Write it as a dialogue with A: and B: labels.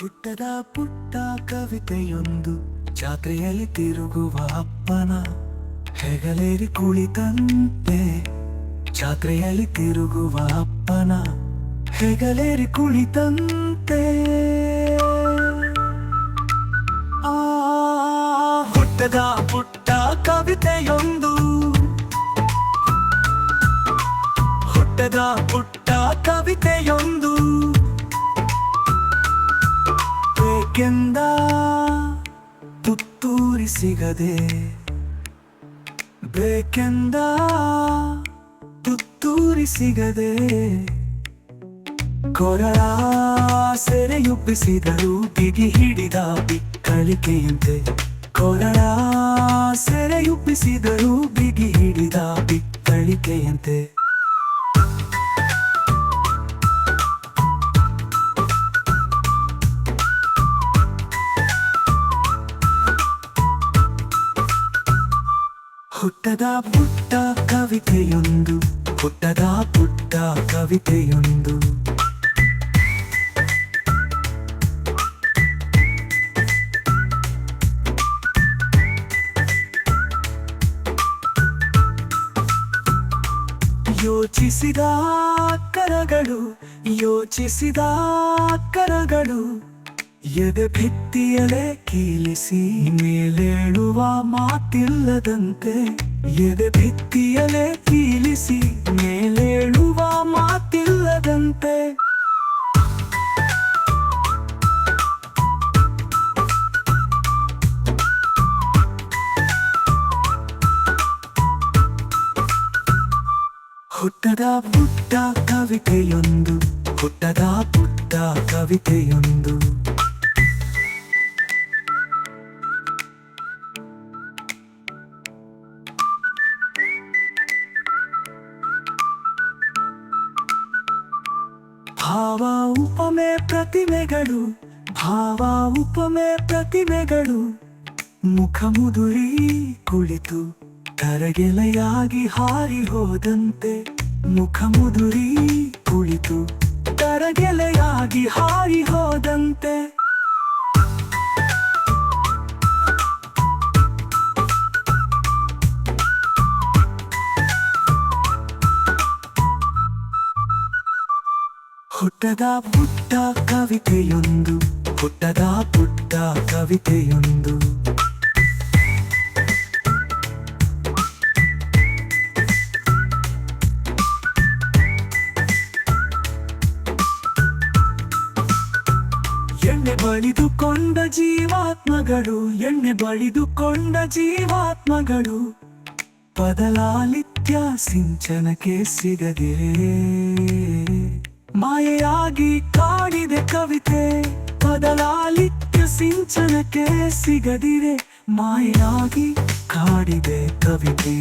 A: ಪುಟ್ಟದ ಪುಟ್ಟ ಕವಿತೆಯೊಂದು ಜಾತ್ರೆಯಲ್ಲಿ ತಿರುಗುವ ಅಪ್ಪನ ಹೆಗಲೇರಿ ಕುಳಿತಂತೆ. ಜಾತ್ರೆಯಲ್ಲಿ ತಿರುಗುವ ಅಪ್ಪನ ಹೆಗಲೇರಿ ಕುಳಿತಂತೆ. ಆ ಹುಟ್ಟದ ಪುಟ್ಟ ಕವಿತೆಯೊಂದು ಹುಟ್ಟದ ಪುಟ್ಟ ಕವಿತೆಯೊಂದು ಬೇಕೆಂದ ತುತ್ತೂರಿ ಸಿಗದೆ? ಬೇಕೆಂದ ತುತ್ತೂರಿ ಸಿಗದೆ? ಕೊರಳ ಸೆರೆಯುಬ್ಬಿಸಿದರು ಬಿಗಿ ಹಿಡಿದ ಬಿಕ್ಕಳಿಕೆಯಂತೆ. ಕೊರಳ ಸೆರೆಯುಬ್ಬಿಸಿದರು ಬಿಗಿ ಹಿಡಿದ ಬಿಕ್ಕಳಿಕೆಯಂತೆ. ಹುಟ್ಟದ ಪುಟ್ಟ ಕವಿತೆಯೊಂದು ಹುಟ್ಟದ ಪುಟ್ಟ ಕವಿತೆಯೊಂದು ಯೋಚಿಸಿದ ಕರಗಳು ಯೋಚಿಸಿದ ಕರಗಳು ಎದೆ ಭಿತ್ತಿಯಲೆ ಕೀಲಿಸಿ, ಮೇಲೇಳುವ ಮಾತಿಲ್ಲದಂತೆ. ಎದೆ ಭಿತ್ತಿಯಲೆ ಕೀಲಿಸಿ, ಮೇಲೇಳುವ ಮಾತಿಲ್ಲದಂತೆ. ಹುಟ್ಟದ ಪುಟ್ಟ ಕವಿತೆಯೊಂದು, ಹುಟ್ಟದ ಪುಟ್ಟ ಕವಿತೆಯೊಂದು. ಭಾವ ಉಪಮೆ ಪ್ರತಿಮೆಗಳು, ಭಾವ ಉಪಮೆ ಪ್ರತಿಮೆಗಳು. ಮುಖ ಮುದುರಿ ಕುಳಿತು ತರಗೆಲೆಯಾಗಿ ಹಾರಿ ಹೋದಂತೆ ಮುಖ ಮುದುರಿ ಕುಳಿತು ತರಗೆಲೆಯಾಗಿ ಹಾರಿ ಹೋದಂತೆ ಹುಟ್ಟದ ಪುಟ್ಟ ಕವಿತೆಯೊಂದು, ಹುಟ್ಟದ ಪುಟ್ಟ ಕವಿತೆಯೊಂದು. ಎಣ್ಣೆ ಬಳಿದುಕೊಂಡ ಜೀವಾತ್ಮಗಳು, ಎಣ್ಣೆ ಬಳಿದುಕೊಂಡ ಜೀವಾತ್ಮಗಳು. ಬದಲಾಲಿತ್ಯ ಸಿಂಚನಕ್ಕೆ ಸಿಗದಿರೇ ಮಾಯೆಯಾಗಿ ಕಾಡಿದೆ ಕವಿತೆ ಬದಲಾಲಿತ್ಯ ಸಿಂಚನಕ್ಕೆ ಸಿಗದಿರೆ ಮಾಯೆಯಾಗಿ ಕಾಡಿದೆ ಕವಿತೆ.